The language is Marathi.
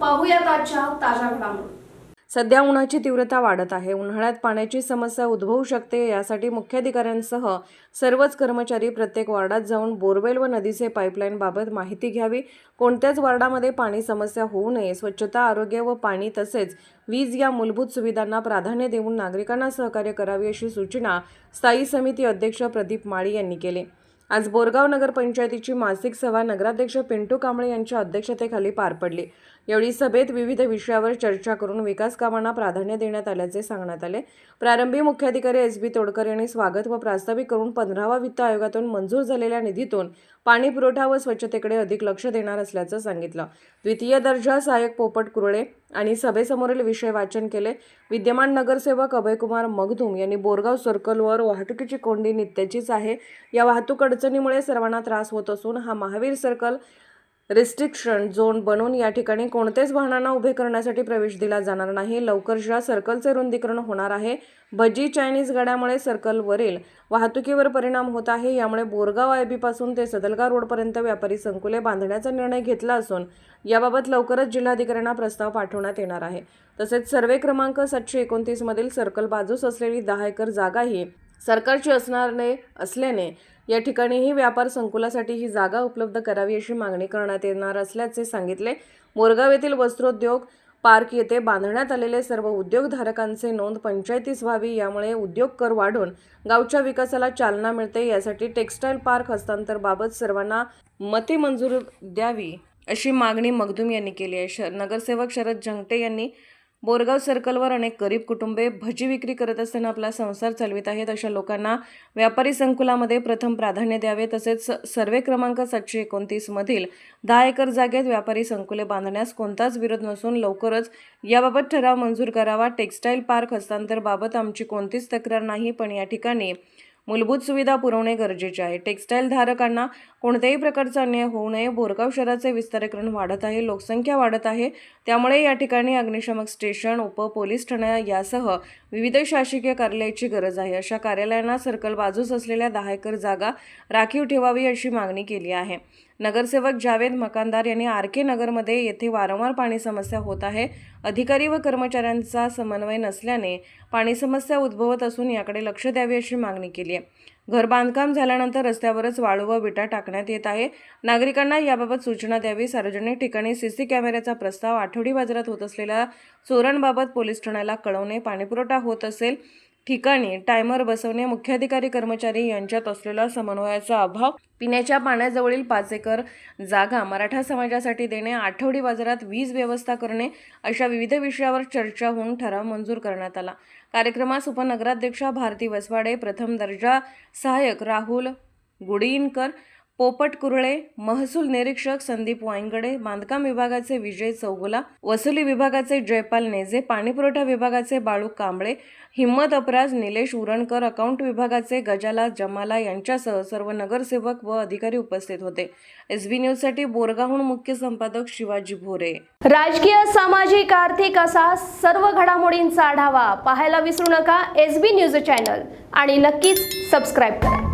पाहूयात आजच्या ताज्या घडामोडी. सध्या उन्हाची तीव्रता वाढत आहे. उन्हाळ्यात पाण्याची समस्या उद्भवू शकते. यासाठी मुख्याधिकाऱ्यांसह सर्वच कर्मचारी प्रत्येक वार्डात जाऊन बोरवेल व नदीचे पाईपलाईन बाबत माहिती घ्यावी. कोणत्याच वार्डामध्ये पाणी समस्या होऊ नये. स्वच्छता आरोग्य व पाणी तसेच वीज या मूलभूत सुविधांना प्राधान्य देऊन नागरिकांना सहकार्य करावी अशी सूचना स्थायी समिती अध्यक्ष प्रदीप माळी यांनी केली. आज बोरगाव नगरपंचायतीची मासिक सभा नगराध्यक्ष पिंटू कांबळे यांच्या अध्यक्षतेखाली पार पडली. यावेळी सभेत विविध विषयावर चर्चा करून विकास कामांना प्राधान्य देण्यात आल्याचे सांगण्यात आले. प्रारंभी मुख्याधिकारी एस बी तोडकर यांनी स्वागत व प्रास्ताविक करून पंधरावा वित्त आयोगातून मंजूर झालेल्या निधीतून पाणी पुरवठा व स्वच्छतेकडे अधिक लक्ष देणार असल्याचं सांगितलं. द्वितीय दर्जा सहाय्यक पोपट कुरळे आणि सभेसमोरील विषय वाचन केले. विद्यमान नगरसेवक अभयकुमार मगधूम यांनी बोरगाव सर्कलवर वाहतुकीची कोंडी नित्याचीच आहे. या वाहतूक अडचणीमुळे सर्वांना त्रास होत असून हा महावीर सर्कल रिस्ट्रिक्शन झोन बनून या ठिकाणी कोणतेच वाहनांना उभे करण्यासाठी प्रवेश दिला जाणार नाही. लवकरच्या सर्कलचे रुंदीकरण होणार आहे भजी चायनीज गाड्यामुळे सर्कलवरील वाहतुकीवर परिणाम होत आहे. यामुळे बोरगाव आयबीपासून ते सदलगा रोडपर्यंत व्यापारी संकुले बांधण्याचा निर्णय घेतला असून याबाबत लवकरच जिल्हाधिकाऱ्यांना प्रस्ताव पाठवण्यात येणार आहे. तसेच सर्वे क्रमांक सातशे एकोणतीसमधील सर्कल बाजूस असलेली दहा एकर जागाही सरकारची असणारे असल्याने या ठिकाणीही व्यापार संकुलासाठी ही जागा उपलब्ध करावी अशी मागणी करण्यात येणार असल्याचे सांगितले. मोरगाव येथील वस्त्रोद्योग पार्क येथे बांधण्यात आलेले सर्व उद्योगधारकांचे नोंद पंचायतीस व्हावी यामुळे उद्योग कर वाढून गावच्या विकासाला चालना मिळते. यासाठी टेक्स्टाईल पार्क हस्तांतरबाबत सर्वांना मते मंजूर द्यावी अशी मागणी मगदूम यांनी केली आहे. श नगरसेवक शरद जंगटे यांनी बोरगाव सर्कलवर अनेक गरीब कुटुंबे भजी विक्री करत असताना आपला संसार चालवित आहेत. अशा लोकांना व्यापारी संकुलामध्ये प्रथम प्राधान्य द्यावे. तसेच सर्वे क्रमांक सातशे एकोणतीसमधील दहा एकर जागेत व्यापारी संकुले बांधण्यास कोणताच विरोध नसून लवकरच याबाबत ठराव मंजूर करावा. टेक्स्टाईल पार्क हस्तांतरबाबत आमची कोणतीच तक्रार नाही पण या ठिकाणी मूलभूत सुविधा पुरवणे गरजेचे आहे. टेक्स्टाईल धारकांना कोणत्याही प्रकारचा अन्याय होऊ नये. बोरगाव शहराचे विस्तारीकरण वाढत आहे. लोकसंख्या वाढत आहे. त्यामुळे या ठिकाणी अग्निशमक स्टेशन उप पोलीस ठाण्या यासह विविध शासकीय कार्यालयाची गरज आहे. अशा कार्यालयांना सर्कल बाजूस असलेल्या दहा एकर जागा राखीव ठेवावी अशी मागणी केली आहे. नगरसेवक जावेद मकानदार यांनी आर के नगरमध्ये येथे वारंवार पाणी समस्या होत आहे. अधिकारी व कर्मचाऱ्यांचा समन्वय नसल्याने पाणी समस्या उद्भवत असून याकडे लक्ष द्यावे अशी मागणी केली आहे. घर बांधकाम झाल्यानंतर रस्त्यावरच वाळू व विटा टाकण्यात येत आहे. नागरिकांना याबाबत सूचना द्यावी. सार्वजनिक ठिकाणी सीसी कॅमेऱ्याचा प्रस्ताव आठवडी बाजारात होत असलेल्या चोरांबाबत पोलीस ठाण्याला कळवणे पाणीपुरवठा होत असेल ठिकाणी टायमर बसवणे मुख्याधिकारी कर्मचारी यांच्यात असलेला समन्वयाचा अभाव पिण्याच्या पाण्याजवळील पाच एकर जागा मराठा समाजासाठी देणे आठवडी बाजारात वीज व्यवस्था करणे अशा विविध विषयावर चर्चा होऊन ठराव मंजूर करण्यात आला. कार्यक्रमास उपनगराध्यक्षा भारती वसवाडे प्रथम दर्जा सहाय्यक राहुल गुडीनकर पोपट कुरळे महसूल निरीक्षक संदीप वाईंगडे बांधकाम विभागाचे विजय चौगुला वसुली विभागाचे जयपाल नेजे पाणीपुरवठा विभागाचे बाळू कांबळे हिम्मत अपराज निलेश उरणकर अकाउंट विभागाचे गजाला जमाला यांच्यासह सर्व नगरसेवक व अधिकारी उपस्थित होते. एस बी न्यूजसाठी बोरगाहून मुख्य संपादक शिवाजी भोरे. राजकीय सामाजिक आर्थिक असा सर्व घडामोडींचा आढावा पाहायला विसरू नका एस बी न्यूज चॅनल आणि नक्कीच सबस्क्राईब करा.